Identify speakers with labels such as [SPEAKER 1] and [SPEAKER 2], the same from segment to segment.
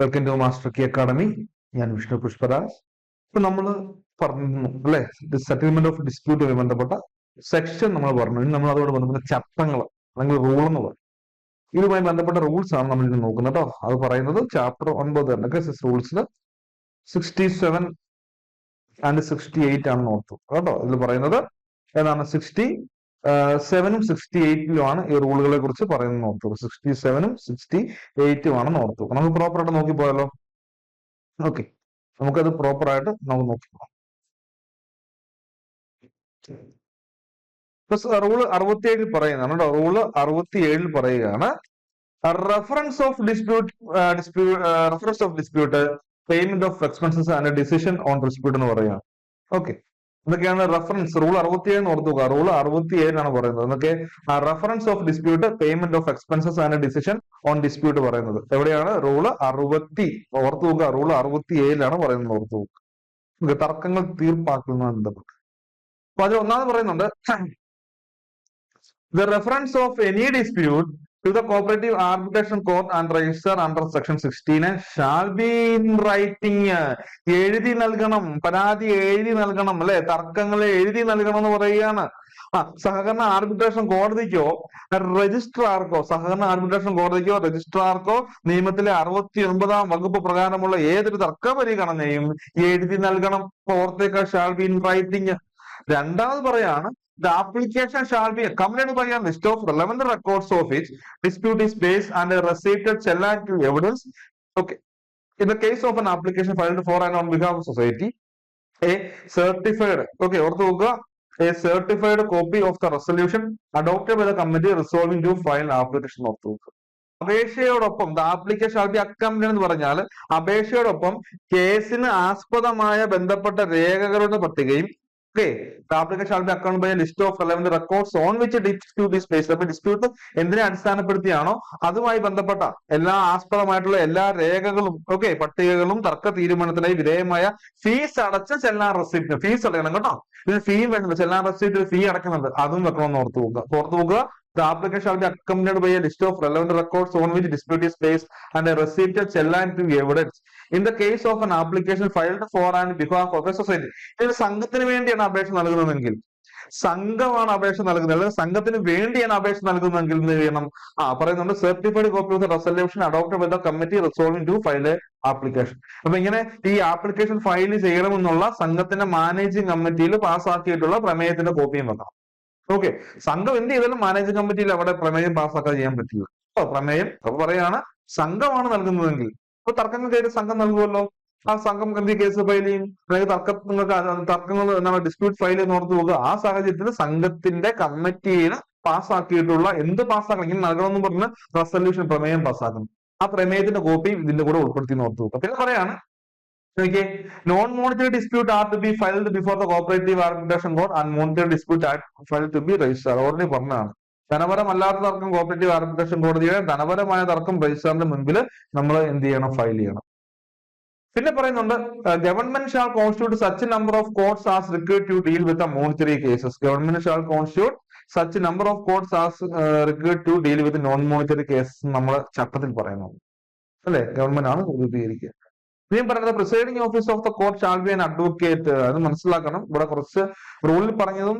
[SPEAKER 1] Welcome to master key academy ഞാൻ വിഷ്ണു പുഷ്പരാജ് ഇപ്പൊ നമ്മൾ പറഞ്ഞു അല്ലെ? സെറ്റിൽമെന്റ് ഓഫ് ഡിസ്പ്യൂട്ടുമായി ബന്ധപ്പെട്ട സെക്ഷൻ നമ്മൾ പറഞ്ഞു. ഇനി നമ്മൾ അതോട് ബന്ധപ്പെട്ട ചട്ടങ്ങൾ അല്ലെങ്കിൽ റൂൾ എന്ന് പറയും. ഇതുമായി ബന്ധപ്പെട്ട റൂൾസ് ആണ് നമ്മൾ ഇന്ന് നോക്കുന്നത് കേട്ടോ അത് പറയുന്നത് ചാപ്റ്റർ ഒൻപത് തന്നെ റൂൾസിൽ sixty seven and sixty eight ആണ് നോർത്തു കേട്ടോ? ഇതിൽ പറയുന്നത് ഏതാണ്? സിക്സ്റ്റി സെവനും സിക്സ്റ്റി എയ്റ്റിലുമാണ് ഈ റൂളുകളെ കുറിച്ച് പറയുന്നത് ഓർത്തു സിക്സ്റ്റി സെവനും സിക്സ്റ്റി എയ്റ്റും ഓർത്തു നമുക്ക് പ്രോപ്പർ ആയിട്ട് നോക്കി പോയാലോ? ഓക്കെ നമുക്കത് പ്രോപ്പർ ആയിട്ട് നമുക്ക് നോക്കി പോകാം. റൂൾ അറുപത്തിയേഴിൽ പറയുന്നതാണ് കേട്ടോ റൂൾ അറുപത്തിയേഴിൽ പറയുകയാണ്. Reference of dispute dispute reference of dispute payment of expenses and decision on dispute എന്ന് പറയുകയാണ്. ഓക്കെ ഇതൊക്കെയാണ് റഫറൻസ് റൂൾ അറുപത്തിയേഴ് ഓർത്തുക റൂൾ അറുപത്തിയേഴിലാണ് പറയുന്നത്. എന്നൊക്കെ reference of dispute payment of expenses and decision on dispute പറയുന്നത്. എവിടെയാണ്? റൂൾ അറുപത്തി. ഓർത്തുക റൂൾ അറുപത്തി ഏഴിലാണ് പറയുന്നത് ഓർത്തുക തർക്കങ്ങൾ തീർപ്പാക്കുന്ന അപ്പൊ അതിൽ ഒന്നാമത് പറയുന്നുണ്ട് the reference of any dispute to the cooperative arbitration court and register under section sixteen shall be in writing എഴുതി നൽകണം. പരാതി എഴുതി നൽകണം അല്ലെ? തർക്കങ്ങൾ എഴുതി നൽകണം എന്ന് പറയുകയാണ്. ആ സഹകരണ ആർബിട്രേഷൻ കോടതിക്കോ രജിസ്ട്രാർക്കോ സഹകരണ ആർബിട്രേഷൻ കോടതിക്കോ രജിസ്ട്രാർക്കോ നിയമത്തിലെ അറുപത്തി ഒൻപതാം വകുപ്പ് പ്രകാരമുള്ള ഏതൊരു തർക്ക പരിഗണനയും എഴുതി നൽകണം. ഓർത്തേക്ക ഷാൾ ബി ഇൻ റൈറ്റിംഗ് രണ്ടാമത് പറയാണ് the application shall be a complaint പറയാൻ list of relevant records of it dispute is base and receipted challan evidence okay in the case of an application five four and on behalf society a certified okay ഓർത്ത് നോക്കുക a certified copy of the resolution adopted by the committee resolving to final application of ദുക്ക് അപേക്ഷയോടൊപ്പം the application all B അക്കംപ്ലി എന്ന് പറഞ്ഞാൽ അപേക്ഷയോടൊപ്പം കേസിന് ആസ്പദമായ ബന്ധപ്പെട്ട രേഖകളുടെ പട്ടികയും okay. Application account by list of relevant records on which dispute place അപ്പൊ ഡിസ്പ്യൂട്ട് എന്തിനെ അടിസ്ഥാനപ്പെടുത്തിയാണോ? അതുമായി ബന്ധപ്പെട്ട എല്ലാ ആസ്പദമായിട്ടുള്ള എല്ലാ രേഖകളും ഓക്കെ പട്ടികകളും തർക്ക തീരുമാനത്തിനായി വിധേയമായ ഫീസ് അടച്ച ചെല്ലാൻ റെസിപ്റ്റ് ഫീസ് അടയണം കേട്ടോ. ഇതിന് ഫീം വേണമല്ലോ ചെല്ലാൻ റെസിപ്റ്റ് ഫീ അടക്കുന്നുണ്ട് അതും വെക്കണമെന്ന് ഓർത്തു പോകുക ഓർത്തു പോകുക of relevant records on which dispute place and receipt challan to evidence In the case of an application filed for and behalf of a society ഇത് സംഘത്തിന് വേണ്ടിയാണ് അപേക്ഷ നൽകുന്നതെങ്കിൽ സംഘമാണ് അപേക്ഷ നൽകുന്നത്. അല്ലെങ്കിൽ സംഘത്തിന് വേണ്ടിയാണ് അപേക്ഷ നൽകുന്നതെങ്കിൽ എന്ത് ചെയ്യണം? ആ പറയുന്നുണ്ട് certified copy of resolution adopted by the committee resolving to file application അപ്പൊ ഇങ്ങനെ ഈ ആപ്ലിക്കേഷൻ ഫയൽ ചെയ്യണമെന്നുള്ള സംഘത്തിന്റെ മാനേജിംഗ് കമ്മിറ്റിയിൽ പാസ്സാക്കിയിട്ടുള്ള പ്രമേയത്തിന്റെ കോപ്പിയും വെക്കണം. ഓക്കെ സംഘം എന്ത് ചെയ്താലും മാനേജിംഗ് കമ്മിറ്റിയിൽ അവിടെ പ്രമേയം പാസ്സാക്കാൻ ചെയ്യാൻ പറ്റില്ല. പ്രമേയം അപ്പൊ പറയാണ് സംഘമാണ് നൽകുന്നതെങ്കിൽ അപ്പൊ തർക്കങ്ങൾ കയറി സംഘം നൽകുമല്ലോ. ആ സംഘം കരുതി കേസ് ഫയൽ ചെയ്യും. അല്ലെങ്കിൽ തർക്കങ്ങൾ തർക്കങ്ങൾ എന്താണ് ഡിസ്പ്യൂട്ട് ഫയൽ ചെയ്യുന്ന ഓർത്ത് പോകുക ആ സാഹചര്യത്തിൽ സംഘത്തിന്റെ കമ്മിറ്റിയിൽ പാസ്സാക്കിയിട്ടുള്ള എന്ത് പാസ്സാക്കണം? ഇങ്ങനെ നൽകണമെന്ന് പറഞ്ഞ് റെസൊല്യൂഷൻ പ്രമേയം പാസ്സാക്കണം ആ പ്രമേയത്തിന്റെ കോപ്പി ഇതിന്റെ കൂടെ ഉൾപ്പെടുത്തി ഓർത്ത് പോകുക പിന്നെ പറയാണ് Okay, non-monetary dispute are to be filed before the cooperative arbitration court and monetary dispute are to be register. Already പറഞ്ഞതാണ്. ധനപരമല്ലാത്ത തർക്കം കോപ്പറേറ്റീവ് ആർബിട്രേഷൻ കോടതിയുടെ ധനപരമായ തർക്കം രജിസ്ട്രാറിന്റെ മുൻപിൽ നമ്മൾ എന്ത് ചെയ്യണം? ഫയൽ ചെയ്യണം. പിന്നെ പറയുന്നുണ്ട് government shall constitute such number of courts as required to deal with monetary cases government shall constitute such number of courts as required to deal with non monetary cases നമ്മൾ ചട്ടത്തിൽ പറയുന്നുണ്ട് അല്ലെ? ഗവൺമെന്റ് ആണ് രൂപീകരിക്കുക. ഇനിയും പറയുന്നത് presiding office of the court shall be an advocate അത് മനസ്സിലാക്കണം. ഇവിടെ കുറച്ച് റൂളിൽ പറഞ്ഞതും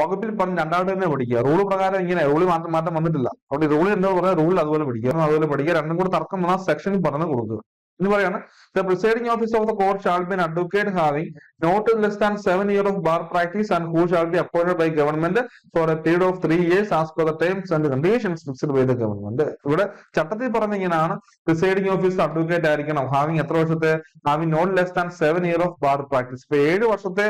[SPEAKER 1] വകുപ്പിൽ പറഞ്ഞ രണ്ടാമത് തന്നെ പഠിക്കുക. റൂൾ പ്രകാരം ഇങ്ങനെ റൂൾ മാത്രം മാറ്റം വന്നിട്ടില്ല. അതുകൊണ്ട് റൂൾ എന്താ പറയുക റൂൾ അതുപോലെ പഠിക്കുക. അതുപോലെ പഠിക്കുക. രണ്ടും കൂടെ തർക്കം വന്നാൽ സെക്ഷനിൽ പറഞ്ഞു കൊടുക്കുക. എന്ന് പറയാണ് the presiding office of the court shall be advocate having not less than seven year of bar practice and who shall be appointed by government for a period of three years as per the terms and conditions fixed by the government ഇവിടെ ചട്ടത്തിൽ പറഞ്ഞ ഇങ്ങനെയാണ് presiding officer advocate ആയിരിക്കണം. Having എത്ര വർഷത്തെ? Having not less than seven year of bar practice ഇപ്പൊ ഏഴ് വർഷത്തെ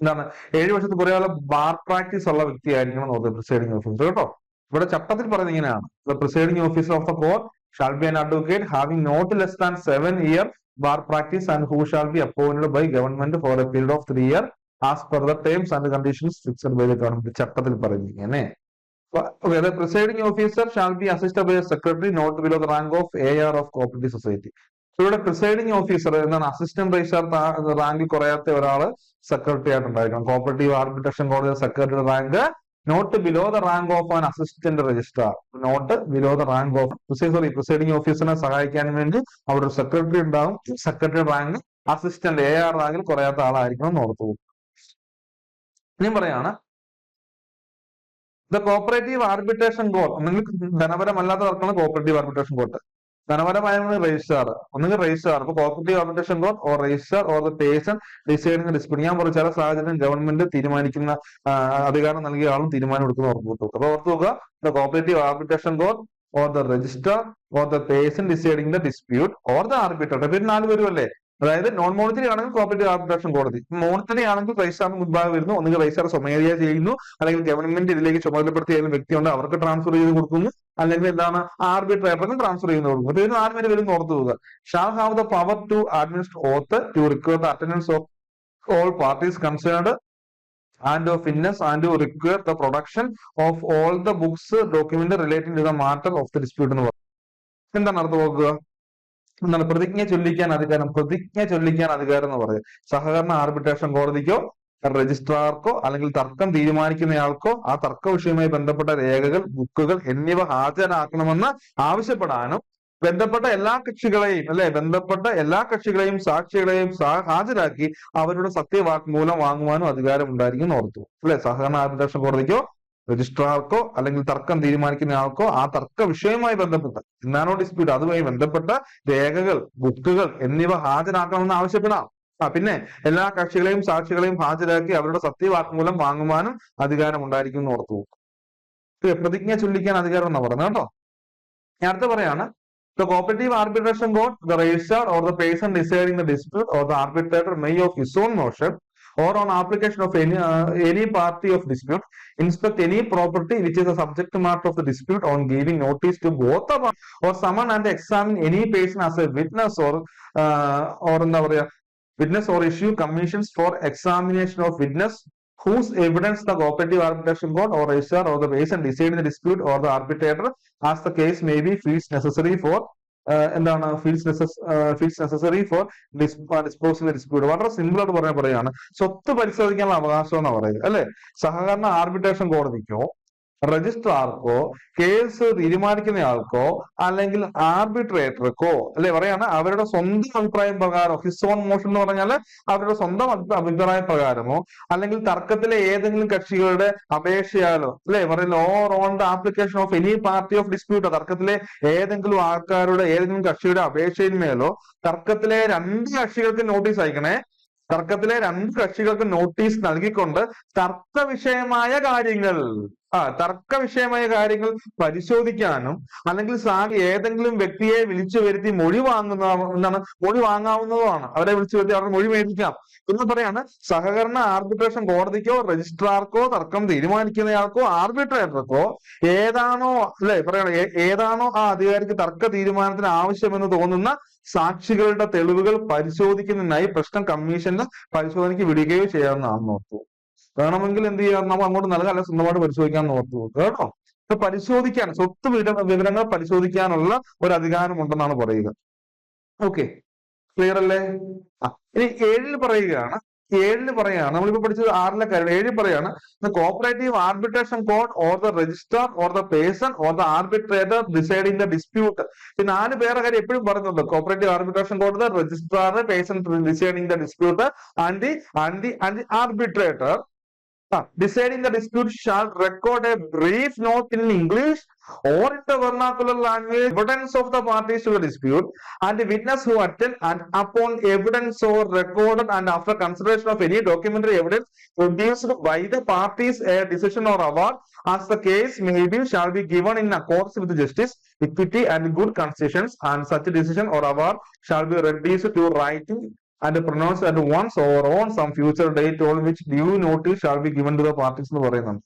[SPEAKER 1] എന്താണ്? ഏഴ് വർഷത്ത് കുറെ കാലം ബാർ പ്രാക്ടീസ് ഉള്ള വ്യക്തി ആയിരിക്കണം എന്ന് പ്രിസൈഡിംഗ് ഓഫീസർ കേട്ടോ? ഇവിടെ ചട്ടത്തിൽ പറയുന്നത് ഇങ്ങനെയാണ്. The presiding officer of the court shall be an advocate having not less than seven year bar practice and who shall be appointed by government for a period of three year as per the terms and conditions fixed by the government ചട്ടത്തിൽ പറയുന്നത് ഇങ്ങനെ. Presiding officer shall be assisted by secretary not below the rank of A R of cooperative society. ഇവിടെ presiding officer എന്താണ് assistant registrar റാങ്കിൽ കുറയാത്ത ഒരാൾ secretary ആയിട്ട് ഉണ്ടായിരിക്കണം cooperative arbitration കോടതി secretary rank not below the rank of an assistant registrar not below the rank of sorry presiding ഓഫീസറിനെ സഹായിക്കാൻ വേണ്ടി അവിടെ ഒരു സെക്രട്ടറി ഉണ്ടാവും secretary rank assistant A R റാങ്കിൽ കുറയാത്ത ആളായിരിക്കണം എന്ന് ഓർത്തു ഇനിയും പറയാണ്. ദ കോപ്പറേറ്റീവ് ആർബിട്രേഷൻ കോർട്ട് ഒന്നെങ്കിൽ ധനപരമല്ലാത്ത തർക്കമാണ് കോപ്പറേറ്റീവ് ആർബിട്രേഷൻ കോഡ് ധനപരമായ രജിസ്ട്രാർ ഒന്നുകിൽ രജിസ്ട്രാർ ഇപ്പൊ cooperative arbitration loan or registrar or the person deciding dispute ഞാൻ പറഞ്ഞ ചില സാഹചര്യം ഗവൺമെന്റ് തീരുമാനിക്കുന്ന അധികാരം നൽകിയ ആളും തീരുമാനം എടുക്കുന്ന ഓർമ്മ വെക്കുക അപ്പൊ ഓർത്ത് നോക്കുക the cooperative arbitration loan or the registrar or the person deciding the dispute or the arbitrator പേര് നാല് പേരുമല്ലേ അതായത് നോൺ മോണിറ്ററി ആണെങ്കിൽ കോപ്പറേറ്റീവ് ആർബിട്രേഷൻ കോടതി. മോണിറ്ററി ആണെങ്കിൽ രജിസ്ട്രാറിന് മുൻപാകെ വരുന്നു. ഒന്നുകിൽ റൈസാർ സ്വമേധയാ ചെയ്യുന്നു. അല്ലെങ്കിൽ ഗവൺമെന്റ് ഇതിലേക്ക് ചുമതലപ്പെടുത്തിയ ഏതെങ്കിലും വ്യക്തിയുണ്ട്. അവർക്ക് ട്രാൻസ്ഫർ ചെയ്ത് കൊടുക്കുന്നു. അല്ലെങ്കിൽ എന്താണ് ആർബിട്രേറ്ററിന് ട്രാൻസ്ഫർ ചെയ്ത് കൊടുക്കുന്നു. അപ്പൊ ഇതിന് പേര് വരും ഓർത്ത് പോവുക. Shall have the power to administer oath to require the attendance of all parties concerned and of fitness and require the production of all the books document document to the matter of the dispute എന്ന് പറയുന്നത് എന്താണ് അർത്ഥം നോക്കുക എന്താണ്? പ്രതിജ്ഞ ചൊല്ലിക്കാൻ അധികാരം പ്രതിജ്ഞ ചൊല്ലിക്കാൻ അധികാരം എന്ന് പറയും സഹകരണ ആർബിട്രേഷൻ കോടതിക്കോ രജിസ്ട്രാർക്കോ അല്ലെങ്കിൽ തർക്കം തീരുമാനിക്കുന്നയാൾക്കോ ആ തർക്ക വിഷയവുമായി ബന്ധപ്പെട്ട രേഖകൾ ബുക്കുകൾ എന്നിവ ഹാജരാക്കണമെന്ന് ആവശ്യപ്പെടാനും ബന്ധപ്പെട്ട എല്ലാ കക്ഷികളെയും അല്ലെ? ബന്ധപ്പെട്ട എല്ലാ കക്ഷികളെയും സാക്ഷികളെയും ഹാജരാക്കി അവരുടെ സത്യവാങ്മൂലം വാങ്ങുവാനും അധികാരം ഉണ്ടായിരിക്കും ഓർത്തു. അല്ലെ? സഹകരണ ആർബിട്രേഷൻ കോടതിക്കോ രജിസ്ട്രാർക്കോ അല്ലെങ്കിൽ തർക്കം തീരുമാനിക്കുന്ന ആൾക്കോ ആ തർക്ക വിഷയവുമായി ബന്ധപ്പെട്ട ഇന്നാനോ ഡിസ്പ്യൂട്ട് അതുമായി ബന്ധപ്പെട്ട രേഖകൾ ബുക്കുകൾ എന്നിവ ഹാജരാക്കണമെന്ന് ആവശ്യപ്പെടാം. ആ പിന്നെ എല്ലാ കക്ഷികളെയും സാക്ഷികളെയും ഹാജരാക്കി അവരുടെ സത്യവാങ്മൂലം വാങ്ങുവാനും അധികാരം ഉണ്ടായിരിക്കും എന്ന് ഓർത്തു പ്രതിജ്ഞ ചൊല്ലിക്കാൻ അധികാരം എന്നാ പറഞ്ഞത് കേട്ടോ. ഞാൻ അടുത്ത പറയാണ്. The cooperative arbitration court, the registrar or the person deciding the dispute or the arbitrator may of his motion or on application of any uh, any party of dispute inspect any property which is the subject matter of the dispute on giving notice to both the parties or summon and examine any person as a witness or uh, or എന്താ പറയാ witness or issue commissions for examination of witness whose evidence the cooperative arbitration court or registrar or the person deciding the dispute or the arbitrator as the case may be feels necessary for uh, എന്താണ് feels feels necessary for disposing dispute വളരെ simple ആയിട്ട് പറയാൻ പറയുകയാണ് സ്വത്ത് പരിശോധിക്കാനുള്ള അവകാശം എന്ന് പറയുന്നത് അല്ലെ? സഹകരണ ആർബിട്രേഷൻ കോടതിക്കോ രജിസ്ട്രാർക്കോ കേസ് തീരുമാനിക്കുന്നയാൾക്കോ അല്ലെങ്കിൽ ആർബിട്രേറ്റർക്കോ അല്ലെ? പറയാണ് അവരുടെ സ്വന്തം അഭിപ്രായം പ്രകാരം ഹിസ് ഓൺ മോഷൻ എന്ന് പറഞ്ഞാൽ അവരുടെ സ്വന്തം അഭി- അഭിപ്രായ പ്രകാരമോ അല്ലെങ്കിൽ തർക്കത്തിലെ ഏതെങ്കിലും കക്ഷികളുടെ അപേക്ഷയാലോ അല്ലെ? പറയുന്നത് or on the application of any party of dispute തർക്കത്തിലെ ഏതെങ്കിലും ആൾക്കാരുടെ ഏതെങ്കിലും കക്ഷിയുടെ അപേക്ഷയിന്മേലോ തർക്കത്തിലെ രണ്ട് കക്ഷികൾക്ക് നോട്ടീസ് അയക്കണേ തർക്കത്തിലെ രണ്ട് കക്ഷികൾക്ക് നോട്ടീസ് നൽകിക്കൊണ്ട് തർക്ക വിഷയമായ കാര്യങ്ങൾ ആ തർക്ക വിഷയമായ കാര്യങ്ങൾ പരിശോധിക്കാനും അല്ലെങ്കിൽ സാ- ഏതെങ്കിലും വ്യക്തിയെ വിളിച്ചു വരുത്തി മൊഴി വാങ്ങുന്ന എന്താണ് മൊഴി വാങ്ങാവുന്നതുമാണ്. അവരെ വിളിച്ചു വരുത്തി അവരുടെ മൊഴി മേടിക്കാം എന്ന് പറയാണ് സഹകരണ ആർബിട്രേഷൻ കോടതിക്കോ രജിസ്ട്രാർക്കോ തർക്കം തീരുമാനിക്കുന്നയാൾക്കോ ആർബിട്രേറ്റർക്കോ ഏതാണോ അല്ലെ പറയണ ഏതാണോ ആ അധികാരിക്ക് തർക്ക തീരുമാനത്തിന് ആവശ്യമെന്ന് തോന്നുന്ന സാക്ഷികളുടെ തെളിവുകൾ പരിശോധിക്കുന്നതിനായി പ്രശ്നം കമ്മീഷന് പരിശോധനയ്ക്ക് വിടുകയോ ചെയ്യാവുന്നതാണെന്ന് ഓർത്തു. വേണമെങ്കിൽ എന്ത് ചെയ്യാം? നമ്മൾ അങ്ങോട്ട് നൽകാം അല്ലെങ്കിൽ സ്വന്തമായിട്ട് പരിശോധിക്കാൻ നോർത്തു നോക്കുക കേട്ടോ? ഇപ്പൊ പരിശോധിക്കാൻ സ്വത്ത് വിവര- വിവരങ്ങൾ പരിശോധിക്കാനുള്ള ഒരു അധികാരമുണ്ടെന്നാണ് പറയുക. ഓക്കെ ക്ലിയർ അല്ലേ? ആ ഇനി ഏഴിൽ പറയുകയാണ്. ഏഴിൽ പറയാണ് നമ്മളിപ്പോ പഠിച്ചത് ആറിലെ കാര്യം ഏഴിൽ പറയാണ് cooperative arbitration code or the registrar or the person or the arbitrator decide in the dispute ഈ നാല് പേരുടെ കാര്യം എപ്പോഴും പറയുന്നുണ്ട്. കോപ്പറേറ്റീവ് ആർബിട്രേഷൻ കോടതി registrar person deciding the dispute and the and the and the arbitrator deciding the dispute shall record a brief note in English or in the vernacular language evidence of the parties to the dispute and the witness who attend and upon evidence or recorded and after consideration of any documentary evidence produced by the parties a decision or award as the case may be shall be given in accordance with justice equity and good constitutions and such decision or award shall be reduced to writing and pronounce at once or on some future date on which due notice shall be given to the parties എന്ന് പറയുന്നത്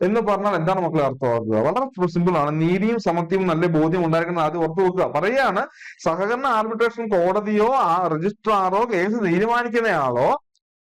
[SPEAKER 1] എന്ന് പറഞ്ഞാൽ എന്താണ് മക്കളെ അർത്ഥമാക്കുക? വളരെ simple ആണ്. നീതിയും സമത്വവും നല്ല ബോധ്യം ഉണ്ടായിരിക്കുന്ന ആദ്യം ഓർത്തു വെക്കുക. പറയാണ് സഹകരണ ആർബിട്രേഷൻ കോടതിയോ ആ രജിസ്ട്രാറോ കേസ് തീരുമാനിക്കുന്നയാളോ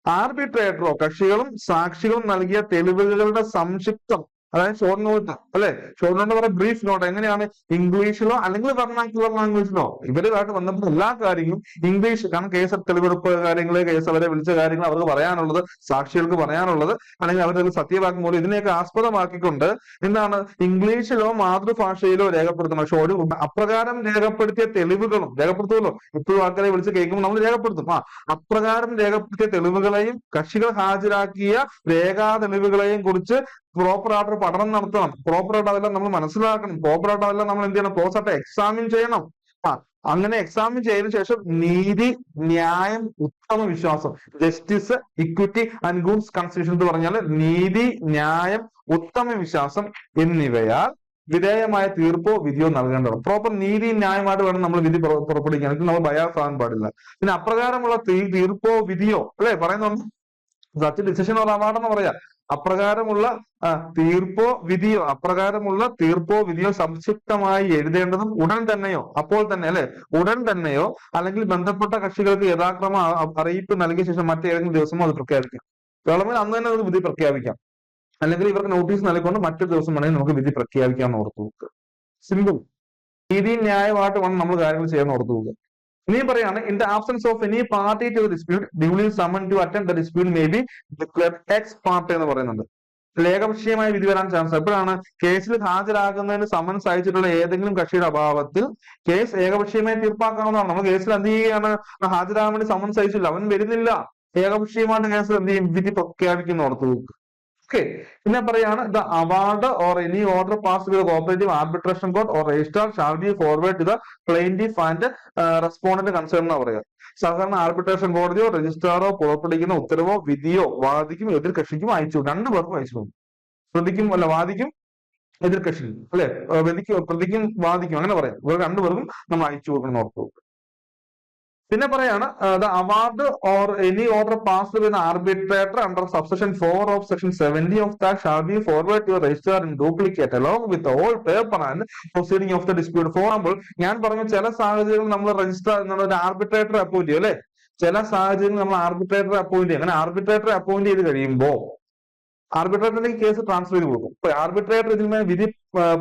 [SPEAKER 1] ആർബിട്രേറ്ററോ കക്ഷികളും സാക്ഷികളും നൽകിയ തെളിവുകളുടെ സംക്ഷിപ്തം അതായത് ഷോർട്ട് നോട്ട് അല്ലെ? ഷോർട്ട് നോട്ട് പറയുന്നത് ബ്രീഫ് നോട്ട് എങ്ങനെയാണ്? ഇംഗ്ലീഷിലോ അല്ലെങ്കിൽ വെർണാക്കുലർ ലാംഗ്വേജിലോ ഇവരുമായിട്ട് ബന്ധപ്പെട്ട എല്ലാ കാര്യങ്ങളും ഇംഗ്ലീഷ് കാരണം കേസ് തെളിവെടുപ്പ് കാര്യങ്ങൾ കേസ് അവരെ വിളിച്ച കാര്യങ്ങൾ അവർക്ക് പറയാനുള്ളത് സാക്ഷികൾക്ക് പറയാനുള്ളത് അല്ലെങ്കിൽ അവരുടെ സത്യവാങ്മൂലം ഇതിനെയൊക്കെ ആസ്പദമാക്കിക്കൊണ്ട് എന്താണ്? ഇംഗ്ലീഷിലോ മാതൃഭാഷയിലോ രേഖപ്പെടുത്തണം. ഒരു അപ്രകാരം രേഖപ്പെടുത്തിയ തെളിവുകളും രേഖപ്പെടുത്തുമല്ലോ? ഇപ്പോഴും ആൾക്കാരെ വിളിച്ച് കേൾക്കുമ്പോൾ നമ്മൾ രേഖപ്പെടുത്തും. ആ അപ്രകാരം രേഖപ്പെടുത്തിയ തെളിവുകളെയും കക്ഷികൾ ഹാജരാക്കിയ രേഖാ തെളിവുകളെയും കുറിച്ച് പ്രോപ്പർ ഒരു പഠനം നടത്തണം. പ്രോപ്പർ ആയിട്ട് അതെല്ലാം നമ്മൾ മനസ്സിലാക്കണം. പ്രോപ്പർ ആയിട്ട് അതെല്ലാം നമ്മൾ എന്ത് ചെയ്യണം? ക്ലോസ് ആയിട്ട് എക്സാമിൻ ചെയ്യണം. ആ അങ്ങനെ എക്സാമിൻ ചെയ്തതിനു ശേഷം നീതി ന്യായം ഉത്തമ വിശ്വാസം justice equity and goods constitution എന്ന് പറഞ്ഞാൽ നീതി ന്യായം ഉത്തമ വിശ്വാസം എന്നിവയാൽ വിധേയമായ തീർപ്പോ വിധിയോ നൽകേണ്ടതാണ്. പ്രോപ്പർ നീതി ന്യായമായിട്ട് വേണം നമ്മൾ വിധി പുറ- പുറപ്പെടുവിക്കാൻ. നമ്മൾ ബയാസ് പാടില്ല. പിന്നെ അപ്രകാരമുള്ള തീർപ്പോ വിധിയോ അല്ലെ? പറയുന്ന സച്ച് ഡിസിഷൻ ഓർ അവാർഡ് എന്ന് പറയാം. അപ്രകാരമുള്ള തീർപ്പോ വിധിയോ അപ്രകാരമുള്ള തീർപ്പോ വിധിയോ സംക്ഷിപ്തമായി എഴുതേണ്ടതും ഉടൻ തന്നെയോ അപ്പോൾ തന്നെ അല്ലെ? ഉടൻ തന്നെയോ അല്ലെങ്കിൽ ബന്ധപ്പെട്ട കക്ഷികൾക്ക് യഥാക്രമ അറിയിപ്പ് നൽകിയ ശേഷം മറ്റേതെങ്കിലും ദിവസമോ അത് പ്രഖ്യാപിക്കാം. ഗവൺമെന്റ് അന്ന് തന്നെ അത് വിധി പ്രഖ്യാപിക്കാം. അല്ലെങ്കിൽ ഇവർക്ക് നോട്ടീസ് നൽകിക്കൊണ്ട് മറ്റൊരു ദിവസം വേണമെങ്കിൽ നമുക്ക് വിധി പ്രഖ്യാപിക്കാൻ ഓർത്തു നോക്കുക സിമ്പിൾ നീതി ന്യായമായിട്ട് വേണം നമ്മൾ കാര്യങ്ങൾ ചെയ്യാൻ ഓർത്തു വെക്കുക ഇനിയും പറയാണ് in the absence of any party to dispute duly summon to attend the dispute may be declare ex parte എന്ന് പറയുന്നുണ്ട്. ലേഖപക്ഷീയമായ വിധി വരാൻ ചാൻസ് എപ്പോഴാണ്? കേസിൽ ഹാജരാകുന്നതിന് സമൻസ് അയച്ചിട്ടുള്ള ഏതെങ്കിലും കക്ഷിയുടെ അഭാവത്തിൽ കേസ് ഏകപക്ഷീയമായി തീർപ്പാക്കാവുന്നതാണ്. നമ്മൾ കേസിൽ എന്ത് ചെയ്യുകയാണ്? ഹാജരാകാൻ വേണ്ടി സമൻസ് അയച്ചില്ല അവൻ വരുന്നില്ല. ഏകപക്ഷീയമായിട്ട് കേസിൽ എന്ത് ചെയ്യും? വിധി പ്രഖ്യാപിക്കുന്നു ഓർത്തു വെക്കുക ഓക്കെ പിന്നെ പറയാണ് the award or any order pass with cooperative arbitration court or registrar shall be forward to the plaintiff and respondent concern എന്ന് പറയുക. സാധാരണ ആർബിട്രേഷൻ കോടതിയോ രജിസ്ട്രാറോ പുറപ്പെടുവിക്കുന്ന ഉത്തരവോ വിധിയോ വാദിക്കും എതിർ കക്ഷിക്കും അയച്ചു. രണ്ടു പേർക്കും അയച്ചു ശ്രദ്ധിക്കും അല്ല വാദിക്കും എതിർ കക്ഷിക്കും അല്ലെ പ്രതിക്കും പ്രതിക്കും വാദിക്കും. അങ്ങനെ പറയാം. ഇവർ രണ്ടുപേർക്കും നമ്മൾ അയച്ചു കൊടുക്കണം ഓർത്തു. പിന്നെ പറയാണ് the award or any order passed win arbitrator under subsection four of section seventy of that shall be forward to register in duplicate along with all paper and proceeding of the dispute for example ഞാൻ പറഞ്ഞ ചില സാഹചര്യങ്ങൾ നമ്മൾ register എന്നുള്ള ഒരു arbitrator appoint ചെയ്യും അല്ലെ? ചില സാഹചര്യങ്ങൾ നമ്മൾ ആർബിട്രേറ്റർ അപ്പോയിന്റ് ചെയ്യും. അങ്ങനെ ആർബിട്രേറ്റർ അപ്പോയിന്റ് ചെയ്ത് കഴിയുമ്പോ ആർബിട്രേറ്ററിലേക്ക് കേസ് ട്രാൻസ്ഫർ ചെയ്ത് കൊടുക്കും. അപ്പൊ ആർബിട്രേറ്റർ ഇതിന്മേൽ വിധി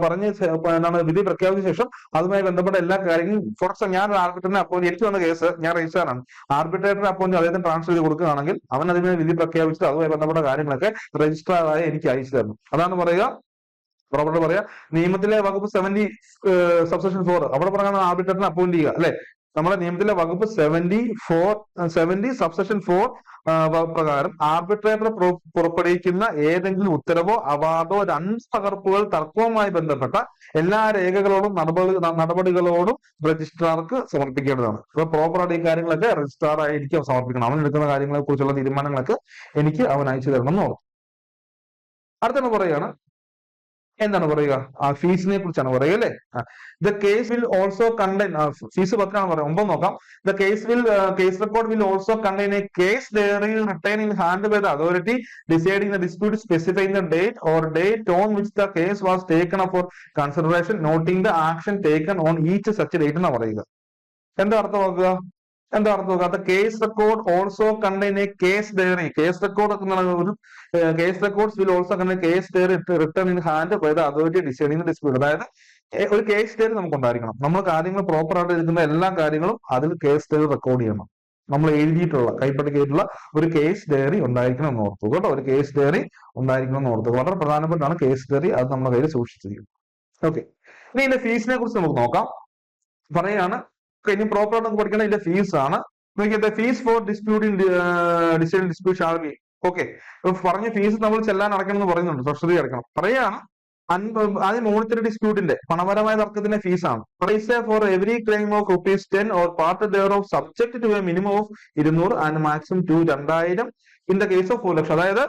[SPEAKER 1] പറഞ്ഞ് എന്താണ് വിധി പ്രഖ്യാപിച്ച ശേഷം അതുമായി ബന്ധപ്പെട്ട എല്ലാ കാര്യങ്ങളും ഫോർസ് ഞാൻ ആർബിട്രേറ്ററിനെ അപ്പോയിന്റ് എനിക്ക് വന്ന കേസ് ഞാൻ രജിസ്റ്റർ ആണ്. ആർബിട്രേറ്ററിനെ അപ്പോയിന്റ് അദ്ദേഹത്തിന് ട്രാൻസ്ഫർ ചെയ്ത് കൊടുക്കുകയാണെങ്കിൽ അവൻ അതിന്മേൽ വിധി പ്രഖ്യാപിച്ച് അതുമായി ബന്ധപ്പെട്ട കാര്യങ്ങളൊക്കെ രജിസ്ട്രാറായ എനിക്ക് അയച്ചു തരണം. അതാണ് പറയുക. പ്രോപ്പർട്ടി പറയാ നിയമത്തിലെ വകുപ്പ് സെവന്റി സബ്സെക്ഷൻ ഫോർ അവിടെ പറയുന്നത് ആർബിട്രേറ്ററിനെ അപ്പോയിന്റ് ചെയ്യുക അല്ലെ? നമ്മുടെ നിയമത്തിലെ വകുപ്പ് seventy four seventy subsection four പ്രകാരം ആർബിട്രേറ്റർ പുറപ്പെടുവിക്കുന്ന ഏതെങ്കിലും ഉത്തരവോ അവാർഡോ രണ്ട് പകർപ്പുകൾ തർക്കവുമായി ബന്ധപ്പെട്ട എല്ലാ രേഖകളോടും നടപടി നടപടികളോടും രജിസ്ട്രാർക്ക് സമർപ്പിക്കേണ്ടതാണ്. അപ്പൊ പ്രോപ്പർ ആയിട്ട് ഈ കാര്യങ്ങളൊക്കെ രജിസ്ട്രാർ ആയിരിക്കും സമർപ്പിക്കണം. അവൻ എടുക്കുന്ന കാര്യങ്ങളെ കുറിച്ചുള്ള തീരുമാനങ്ങളൊക്കെ എനിക്ക് അവൻ അയച്ചു തരണം എന്ന് ഓർക്കും അടുത്താണ് പറയുകയാണ് എന്താണ് പറയുക? ആ ഫീസിനെ കുറിച്ചാണ് പറയുക അല്ലേ? The case will also contain fees പത്രമാണ് പറയുക. ഒമ്പത് നോക്കാം. The case will case record will also contain a case diary return in hand by the authority deciding the dispute specifying the date or date on which the case was taken for consideration noting the action taken on each such date എന്നാണ് പറയുക. എന്താ അർത്ഥമാക്കുക? എന്താ അർത്ഥം അത് case record also contain a case diary case record ഒക്കെ ഒരു case records will also contain case diary return in hand by authority deciding in dispute അതായത് ഒരു കേസ് ഡയറി നമുക്ക് ഉണ്ടായിരിക്കണം. നമ്മൾ കാര്യങ്ങൾ പ്രോപ്പർ ആയിട്ട് എടുക്കുന്ന എല്ലാ കാര്യങ്ങളും അതിൽ കേസ് ഡയറി റെക്കോർഡ് ചെയ്യണം. നമ്മൾ എഴുതിയിട്ടുള്ള കൈപ്പറ്റിയിട്ടുള്ള ഒരു കേസ് ഡയറി ഉണ്ടായിരിക്കണം എന്ന് ഓർത്തു കേട്ടോ. ഒരു കേസ് ഡയറി ഉണ്ടായിരിക്കണം എന്ന് ഓർത്തു വളരെ പ്രധാനപ്പെട്ടാണ് കേസ് ഡയറി അത് നമ്മുടെ കയ്യിൽ സൂക്ഷിച്ചിരിക്കുന്നത് ഓക്കെ ഇനി ഇതിന്റെ ഫീസിനെ കുറിച്ച് നമുക്ക് നോക്കാം. പറയാണ് ഇനി പ്രോപ്പർ ആയിട്ട് നമുക്ക് പഠിക്കണം. ഇതിന്റെ ഫീസ് ആണ്. നോക്കിയത് fees for dispute decision dispute shall be okay പറഞ്ഞ ഫീസ് നമ്മൾ ചെല്ലാൻ അടക്കണം എന്ന് പറയുന്നുണ്ട്. ട്രഷറി അടക്കണം പറയാണ് അതിന് മോണിറ്ററി ഡിസ്പ്യൂട്ടിന്റെ പണപരമായ തർക്കത്തിന്റെ ഫീസാണ് price for every claim of rupees ten or part thereof subject to a minimum of ഇരുന്നൂറ് ആൻഡ് മാക്സിമം ടു രണ്ടായിരം in the case of four lakh അതായത്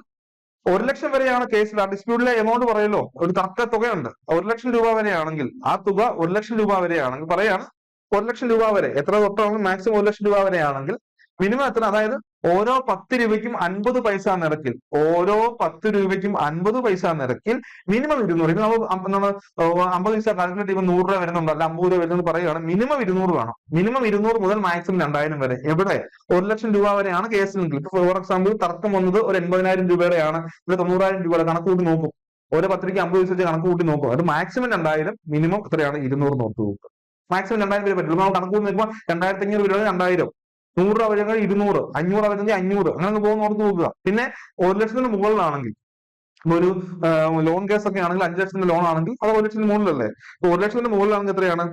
[SPEAKER 1] ഒരു ലക്ഷം വരെയാണ് കേസിൽ ആ ഡിസ്പ്യൂട്ടിലെ എമൗണ്ട് പറയല്ലോ ഒരു തർക്ക തുകയുണ്ട്. ഒരു ലക്ഷം രൂപ വരെയാണെങ്കിൽ ആ തുക ഒരു ലക്ഷം രൂപ വരെയാണെങ്കിൽ പറയാണ് ഒരു ലക്ഷം രൂപ വരെ. എത്ര തൊട്ടാണെങ്കിൽ മാക്സിമം ഒരു ലക്ഷം രൂപ വരെയാണെങ്കിൽ മിനിമം എത്ര? അതായത് ഓരോ പത്ത് രൂപയ്ക്കും അൻപത് പൈസ നിരക്കിൽ. ഓരോ പത്ത് രൂപയ്ക്കും അൻപത് പൈസ നിരക്കിൽ മിനിമം ഇരുന്നൂറ്. ഇപ്പൊ നമ്മൾ അമ്പ- നമ്മൾ അമ്പത് പൈസ കാൽക്കുലേറ്റ് ചെയ്യുമ്പോൾ നൂറ് രൂപ വരുന്നുണ്ട്. അല്ല അമ്പത് രൂപ വരുന്നത് പറയുകയാണ്. മിനിമം ഇരുന്നൂറ് വേണം. മിനിമം ഇരുന്നൂറ് മുതൽ മാക്സിമം രണ്ടായിരം വരെ. എവിടെ? ഒരു ലക്ഷം രൂപ വരെയാണ് കേസിലെങ്കിൽ ഇപ്പൊ ഫോർ എക്സാമ്പിൾ തർക്കം വന്നത് ഒരു എൺപതിനായിരം രൂപ വരെയാണ്. ഇവിടെ തൊണ്ണൂറായിരം രൂപയുടെ കണക്ക് കൂട്ടി നോക്കും. ഓരോ പത്രിക അമ്പത് പൈസ കണക്ക് കൂട്ടി നോക്കും. അത് മാക്സിമം രണ്ടായിരം മിനിമം എത്രയാണ്? ഇരുന്നൂറ് നോക്കി. ബുക്ക് മാക്സിമം രണ്ടായിരം പേര് പറ്റുള്ളൂ നമ്മൾ കണക്ക് നോക്കുമ്പോൾ രണ്ടായിരത്തി അഞ്ഞൂറ് രൂപ രണ്ടായിരം. നൂറ് രൂപ വരുന്ന ഇരുന്നൂറ്. അഞ്ഞൂറ് വരുന്നത് അഞ്ഞൂറ്. അങ്ങനെ അങ്ങ് പോകുന്ന ഓർത്ത് നോക്കുക. പിന്നെ ഒരു ലക്ഷത്തിന് മുകളിലാണെങ്കിൽ ഒരു ലോൺ കേസ് ഒക്കെ ആണെങ്കിൽ അഞ്ച് ലക്ഷത്തിന്റെ ലോൺ ആണെങ്കിൽ അത് ഒരു ലക്ഷത്തിന് മുകളിലല്ലേ? ഒരു ലക്ഷത്തിന്റെ മുകളിലാണെങ്കിൽ എത്രയാണ്?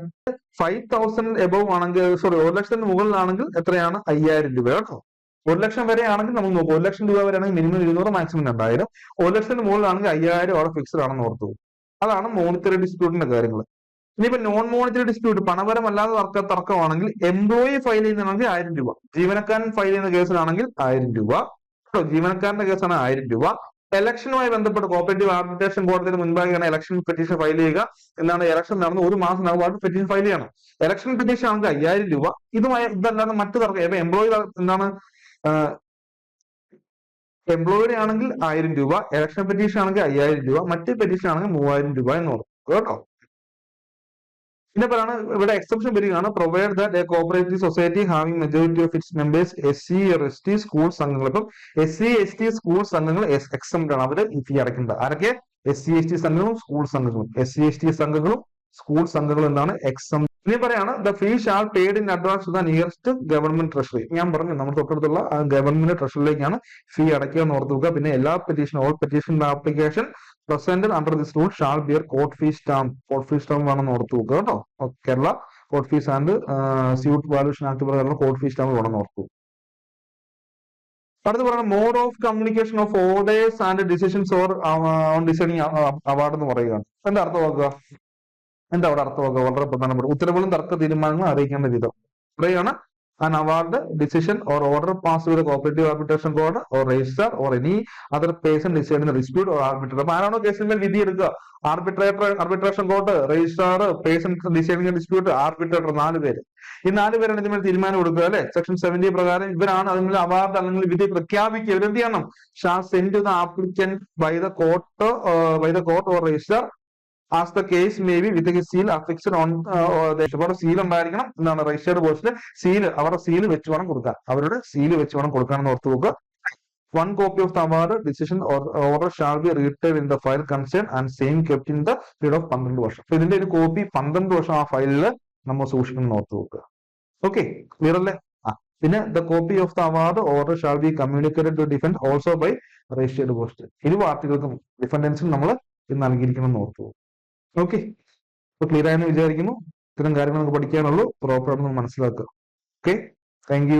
[SPEAKER 1] ഫൈവ് തൗസൻഡ് എബവ് ആണെങ്കിൽ സോറി ഒരു ലക്ഷത്തിന്റെ മുകളിലാണെങ്കിൽ എത്രയാണ്? അയ്യായിരം രൂപ കേട്ടോ. ഒരു ലക്ഷം വരെ ആണെങ്കിൽ നമ്മൾ നോക്കും. ഒരു ലക്ഷം രൂപ വരെ ആണെങ്കിൽ മിനിമം ഇരുന്നൂറ് മാക്സിമം രണ്ടായിരം. ഒരു ലക്ഷത്തിന് മുകളിലാണെങ്കിൽ അയ്യായിരം അവിടെ ഫിക്സ്ഡ് ആണെന്ന് ഓർത്തു അതാണ് മോണിറ്ററി ഡിസ്പ്യൂട്ടിന്റെ കാര്യങ്ങൾ ഇനിയിപ്പോ നോൺ മോണിറ്ററി ഡിസ്പ്യൂട്ട് പണപരമല്ലാതെ തർക്ക തർക്കമാണെങ്കിൽ എംപ്ലോയി ഫയൽ ചെയ്യുന്നതാണെങ്കിൽ ആയിരം രൂപ. ജീവനക്കാരൻ ഫയൽ ചെയ്യുന്ന കേസിലാണെങ്കിൽ ആയിരം രൂപ. കേട്ടോ ജീവനക്കാരന്റെ കേസാണ് ആയിരം രൂപ. ഇലക്ഷനുമായി ബന്ധപ്പെട്ട് കോപ്പറേറ്റീവ് ആർബിട്രേഷൻ കോടതിയുടെ മുൻപാകെയാണ് ഇലക്ഷൻ പെറ്റീഷൻ ഫയൽ ചെയ്യുക എന്നാണ് ഇലക്ഷൻ നടന്ന് ഒരു മാസം ആകുമ്പോൾ പെറ്റീഷൻ ഫയൽ ചെയ്യണം. ഇലക്ഷൻ പെറ്റീഷൻ ആണെങ്കിൽ അയ്യായിരം രൂപ. ഇതുമായി ഇതല്ലാതെ മറ്റു തർക്കം ഇപ്പൊ എംപ്ലോയി എന്താണ് എംപ്ലോയിയുടെ ആണെങ്കിൽ ആയിരം രൂപ. ഇലക്ഷൻ പെറ്റീഷൻ ആണെങ്കിൽ അയ്യായിരം രൂപ. മറ്റു പെറ്റീഷൻ ആണെങ്കിൽ മൂവായിരം രൂപ എന്ന് പറഞ്ഞു കേട്ടോ. പിന്നെ പറയാണ് ഇവിടെ എക്സെപ്ഷൻ വരികയാണ് provide that a cooperative society having majority of its members S C S T school സംഘങ്ങൾ. ഇപ്പം S C S T school സംഘങ്ങൾ എക്സംപ്റ്റ് ആണ്. അവർ ഫീ അടയ്ക്കുന്നത് ആരൊക്കെ? എസ് സി എസ് ടി സംഘങ്ങളും സ്കൂൾ സംഘങ്ങളും. എസ് സി എസ് ടി സംഘങ്ങളും സ്കൂൾ സംഘങ്ങളും എന്താണ്? എക്സം ഇനി പറയാണ് the fee shall paid in advance the nearest government treasury ഞാൻ പറഞ്ഞു നമ്മുടെ തൊട്ടടുത്തുള്ള ഗവൺമെന്റ് ട്രഷറിയിലേക്കാണ് ഫീ അടയ്ക്കുക എന്ന് ഓർത്തു വെക്കുക. പിന്നെ എല്ലാ petition all petition application presented under this rule shall bear court fees stamp court fees stamp വേണമെന്ന് ഓർത്ത് വെക്കുക കേട്ടോ. Kerala court fees and suit valuation act പ്രകാരമുള്ള കോർട്ട് ഫീസ് സ്റ്റാമ്പ് വേണമെന്ന് ഓർത്തു. അടുത്ത് പറയുന്നത് mode of communication of orders and decisions or on deciding award എന്ന് പറയുകയാണ് എന്താ അർത്ഥമാക്കുക എന്താ അവിടെ അർത്ഥമാക്കുക വളരെ പ്രധാനപ്പെട്ട ഉത്തരവുകളും തർക്ക തീരുമാനങ്ങളും അറിയിക്കേണ്ട വിധം. പറയുകയാണ് an award decision or order passed with a cooperative arbitration court or registrar or any other person deciding the dispute or arbitrator. അപ്പൊ ആരാണോ കേസിന്മേൽ വിധി എടുക്കുക? Arbitrator arbitration court registrar person deciding dispute arbitrator നാല് പേര്. ഈ നാല് പേരാണ് ഇതിന്മേൽ തീരുമാനം കൊടുക്കുക അല്ലെ? സെക്ഷൻ സെവന്റി പ്രകാരം ഇവരാണ് അതിന്മേൽ അവാർഡ് അല്ലെങ്കിൽ വിധി പ്രഖ്യാപിക്കുക. ഇവരെന്ത് ചെയ്യണം? Shall send the applicant by the court by the court or registrar as the case may be with seal affixed on അവരുടെ സീൽ ഉണ്ടായിരിക്കണം എന്നാണ് രജിസ്റ്റേർഡ് പോസ്റ്റിൽ സീൽ അവരുടെ സീൽ വെച്ച് വേണം കൊടുക്കാൻ. അവരുടെ സീൽ വെച്ച് വേണം കൊടുക്കാനെന്ന് ഓർത്ത് നോക്കുക. One copy of the award decision order shall be retained in the file concerned and same kept in the period of പന്ത്രണ്ട് വർഷം. അപ്പൊ ഇതിന്റെ ഒരു കോപ്പി പന്ത്രണ്ട് വർഷം ആ ഫയലിൽ നമ്മൾ സൂക്ഷിക്കണം എന്ന് ഓർത്ത് നോക്കുക. ഓക്കെ ക്ലിയർ അല്ലേ? ആ പിന്നെ the copy of the award order shall be communicated to defend also by registered post ഇരു പാർട്ടികൾക്കും ഡിഫൻഡൻസിനും നമ്മൾ ഇത് നൽകിയിരിക്കണം എന്ന് ഓർത്തു ഓക്കെ അപ്പൊ ക്ലിയർ ആയെന്ന് വിചാരിക്കുന്നു. ഇത്തരം കാര്യങ്ങൾ നമുക്ക് പഠിക്കാനുള്ളൂ. പ്രോപ്പർ ആണെന്ന് മനസ്സിലാക്കുക. Okay thank